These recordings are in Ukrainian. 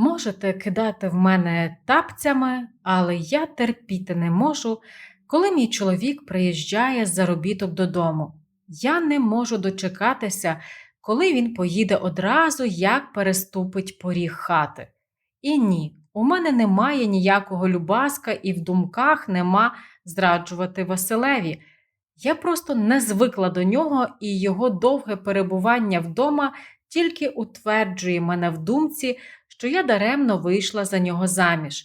Можете кидати в мене тапцями, але я терпіти не можу, коли мій чоловік приїжджає з заробіток додому. Я не можу дочекатися, коли він поїде одразу, як переступить поріг хати. І ні, у мене немає ніякого любаска і в думках нема зраджувати Василеві. Я просто не звикла до нього, і його довге перебування вдома тільки утверджує мене в думці, що я даремно вийшла за нього заміж.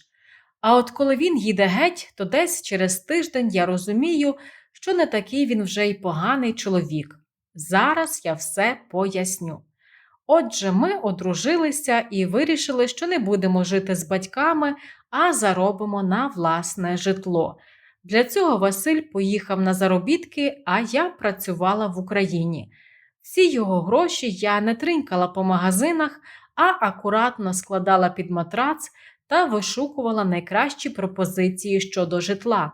А от коли він їде геть, то десь через тиждень я розумію, що не такий він вже й поганий чоловік. Зараз я все поясню. Отже, ми одружилися і вирішили, що не будемо жити з батьками, а заробимо на власне житло. Для цього Василь поїхав на заробітки, а я працювала в Україні. Всі його гроші я не тринькала по магазинах, а акуратно складала під матрац та вишукувала найкращі пропозиції щодо житла.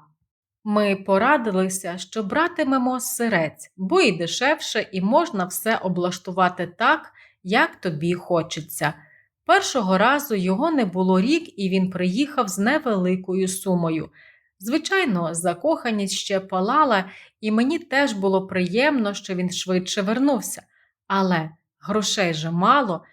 Ми порадилися, що братимемо сирець, бо і дешевше, і можна все облаштувати так, як тобі хочеться. Першого разу його не було рік, і він приїхав з невеликою сумою. Звичайно, закоханість ще палала, і мені теж було приємно, що він швидше вернувся. Але грошей же мало,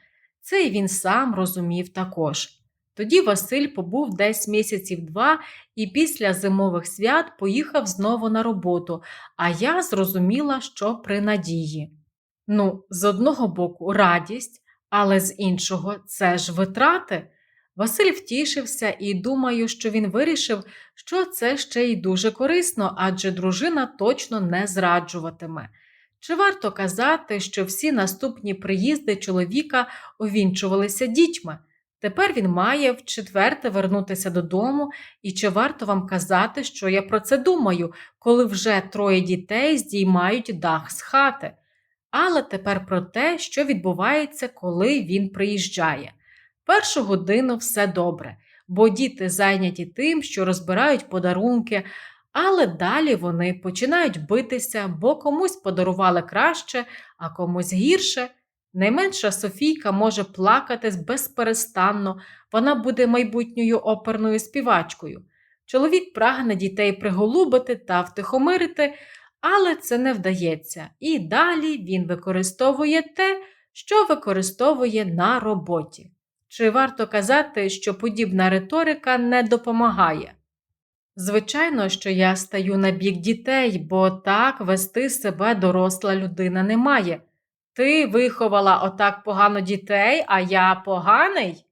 це й він сам розумів також. Тоді Василь побув десь місяців два і після зимових свят поїхав знову на роботу, а я зрозуміла, що при надії. Ну, з одного боку, радість, але з іншого це ж витрати. Василь втішився і думаю, що він вирішив, що це ще й дуже корисно, адже дружина точно не зраджуватиме. Чи варто казати, що всі наступні приїзди чоловіка увінчувалися дітьми? Тепер він має вчетверте вернутися додому, і чи варто вам казати, що я про це думаю, коли вже троє дітей здіймають дах з хати? Але тепер про те, що відбувається, коли він приїжджає. Першу годину все добре, бо діти зайняті тим, що розбирають подарунки, але далі вони починають битися, бо комусь подарували краще, а комусь гірше. Найменша Софійка може плакати безперестанно, вона буде майбутньою оперною співачкою. Чоловік прагне дітей приголубити та втихомирити, але це не вдається. І далі він використовує те, що використовує на роботі. Чи варто казати, що подібна риторика не допомагає? Звичайно, що я стаю на бік дітей, бо так вести себе доросла людина не має. Ти виховала отак погано дітей, а я поганий?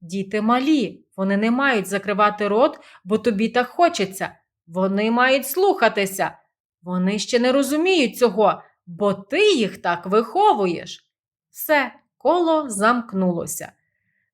Діти малі, вони не мають закривати рот, бо тобі так хочеться. Вони мають слухатися. Вони ще не розуміють цього, бо ти їх так виховуєш. Все, коло замкнулося.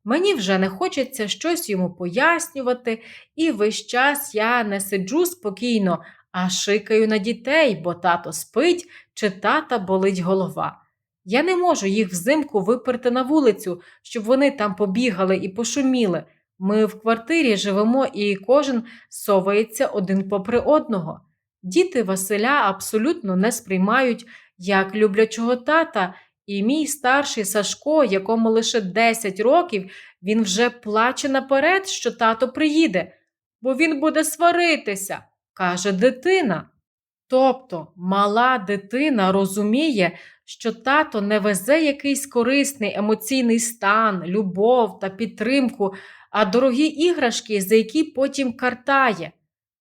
Мені вже не хочеться щось йому пояснювати, і весь час я не сиджу спокійно, а шикаю на дітей, бо тато спить чи тата болить голова. Я не можу їх взимку виперти на вулицю, щоб вони там побігали і пошуміли. Ми в квартирі живемо і кожен совається один попри одного. Діти Василя абсолютно не сприймають як люблячого тата, і мій старший Сашко, якому лише 10 років, він вже плаче наперед, що тато приїде, бо він буде сваритися, каже дитина. Тобто мала дитина розуміє, що тато не везе якийсь корисний емоційний стан, любов та підтримку, а дорогі іграшки, за які потім картає.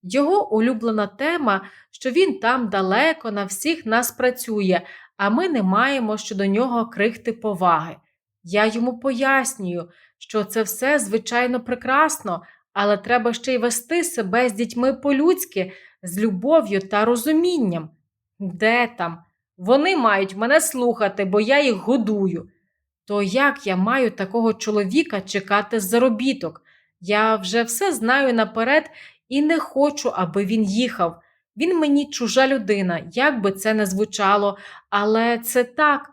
Його улюблена тема, що він там далеко на всіх нас працює, а ми не маємо щодо нього крихти поваги. Я йому пояснюю, що це все, звичайно, прекрасно, але треба ще й вести себе з дітьми по-людськи, з любов'ю та розумінням. Де там? Вони мають мене слухати, бо я їх годую. То як я маю такого чоловіка чекати з заробіток? Я вже все знаю наперед і не хочу, аби він їхав. Він мені чужа людина, як би це не звучало, але це так.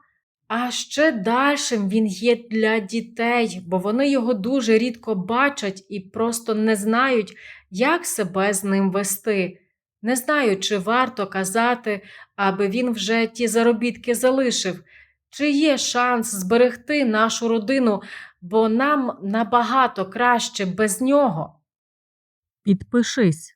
А ще дальшим він є для дітей, бо вони його дуже рідко бачать і просто не знають, як себе з ним вести. Не знаю, чи варто казати, аби він вже ті заробітки залишив, Чи є шанс зберегти нашу родину, бо нам набагато краще без нього? Підпишись.